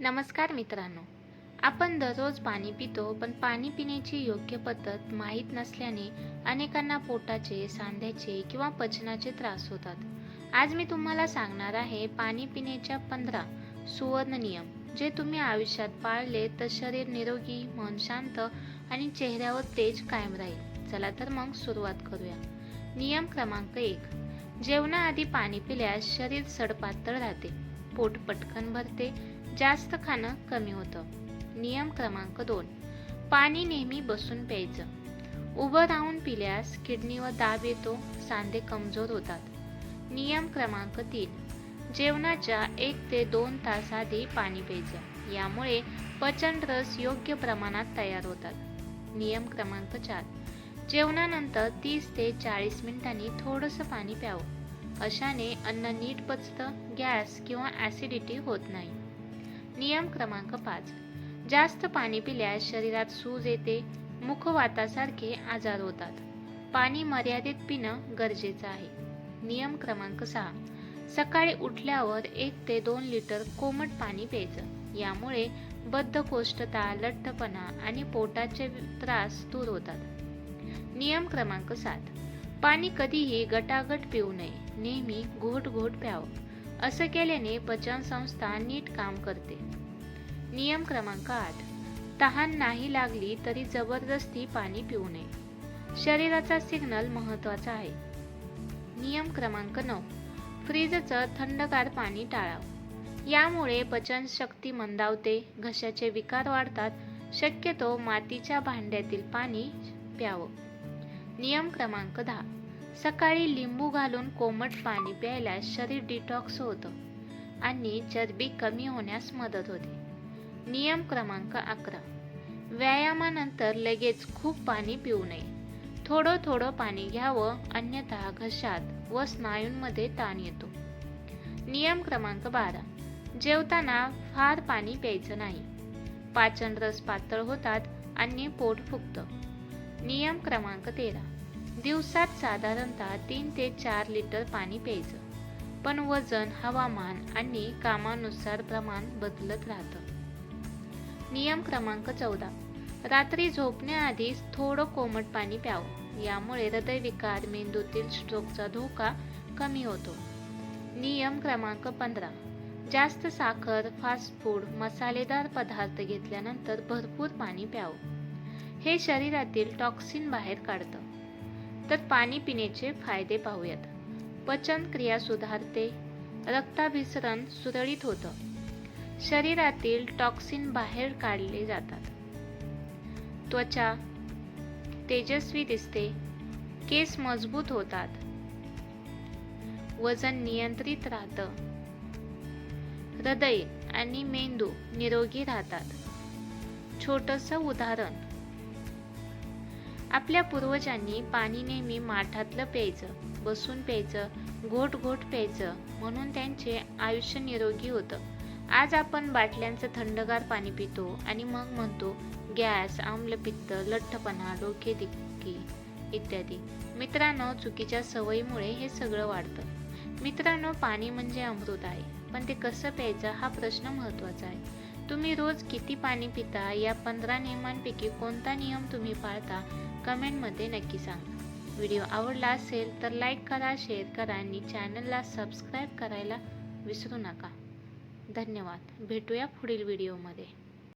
नमस्कार मित्रांनो. आपण दररोज पाणी पितो पण पाणी पिण्याची योग्य पद्धत माहीत नसल्याने अनेकांना पोटाचे सांध्याचे किंवा पचनाचे त्रास होतात. आज मी तुम्हाला सांगणार आहे पाणी पिण्याच्या पंधरा सुवर्ण नियम. जे तुम्ही आयुष्यात पाळले तर शरीर निरोगी मन शांत आणि चेहऱ्यावर तेज कायम राहील. चला तर मग सुरुवात करूया. नियम क्रमांक एक. जेवणाआधी पाणी पिल्यास शरीर सडपातळ राहते. पोट पटकन भरते. जास्त खाणं कमी होतं. नियम क्रमांक दोन. पाणी नेहमी बसून प्यायचं. उभं राहून पिल्यास किडनीवर दाब येतो सांधे कमजोर होतात. नियम क्रमांक तीन. जेवणाच्या एक ते दोन तास आधी पाणी प्यायचं. यामुळे पचन रस योग्य प्रमाणात तयार होतात. नियम क्रमांक चार. जेवणानंतर तीस ते चाळीस मिनिटांनी थोडंसं पाणी प्यावं. अशाने अन्न नीट पचतं गॅस किंवा ॲसिडिटी होत नाही. नियम क्रमांक पाच. जास्त पाणी पिल्यास शरीरात सूज येते मुखवातासारखे आजार होतात. पाणी मर्यादित पिणं गरजेचं आहे. नियम क्रमांक सहा. सकाळी उठल्यावर एक ते दोन लिटर कोमट पाणी प्यायचं. यामुळे बद्धकोष्ठता लठ्ठपणा आणि पोटाचे त्रास दूर होतात. नियम क्रमांक सात. पाणी कधीही गटागट पिऊ नये. नेहमी घोट घोट प्यावं. असं केल्याने पचन संस्था नीट काम करते. नियम क्रमांक आठ. तहान नाही लागली तरी जबरदस्ती पाणी पिऊ नये. शरीराचा सिग्नल महत्त्वाचा आहे. नियम क्रमांक नऊ. फ्रीजचं थंडगार पाणी टाळावं. यामुळे पचनशक्ती मंदावते घशाचे विकार वाढतात शक्यतो मातीच्या भांड्यातील पाणी प्यावं. नियम क्रमांक दहा. सकाळी लिंबू घालून कोमट पाणी प्यायल्यास शरीर डिटॉक्स होतं आणि चरबी कमी होण्यास मदत होते. नियम क्रमांक अकरा. व्यायामानंतर लगेच खूप पाणी पिऊ नये. थोडं थोडं पाणी घ्यावं अन्यथा घशात व स्नायूंमध्ये ताण येतो. नियम क्रमांक बारा. जेवताना फार पाणी प्यायचं नाही. पाचन रस पातळ होतात आणि पोट फुगतं. नियम क्रमांक तेरा. दिवसात साधारणतः तीन ते चार लिटर पाणी प्यायचं. पण वजन हवामान आणि कामानुसार प्रमाण बदलत राहतं. नियम क्रमांक चौदा. रात्री झोपण्याआधी थोडं कोमट पाणी प्यावं. यामुळे हृदयविकार मेंदूतील स्ट्रोकचा धोका कमी होतो. नियम क्रमांक पंधरा. जास्त साखर फास्ट फूड मसालेदार पदार्थ घेतल्यानंतर भरपूर पाणी प्यावं. हे शरीरातील टॉक्सिन बाहेर काढतं. तर पाणी पिण्याचे फायदे पाहूयात. पचन क्रिया सुधारते. रक्ताभिसरण सुरळीत होतं. शरीरातील टॉक्सिन बाहेर काढले जातात. त्वचा तेजस्वी दिसते केस मजबूत होतात वजन नियंत्रित राहतं हृदय आणि मेंदू निरोगी राहतात. छोटस उदाहरण आपल्या पूर्वजांनी पाणी नेहमी माठातलं प्यायचं बसून प्यायचं घोट घोट प्यायचं म्हणून त्यांचे आयुष्य निरोगी होतं. आज आपण बाटल्यांचं थंडगार पाणी पितो आणि मग म्हणतो गॅस आम्लपित्त लठ्ठपणा डोकेदुखी इत्यादी. मित्रांनो चुकीच्या सवयीमुळे हे सगळं वाढतं. मित्रांनो पाणी म्हणजे अमृत आहे पण ते कसं प्यायचं हा प्रश्न महत्त्वाचा आहे. तुम्ही रोज किती पाणी पिता या पंधरा नियमांपैकी कोणता नियम तुम्ही पाळता कमेंटमध्ये नक्की सांगा. व्हिडिओ आवडला असेल तर लाईक करा शेअर करा आणि चॅनलला सबस्क्राईब करायला विसरू नका. धन्यवाद. भेटूया पुढील व्हिडिओमध्ये.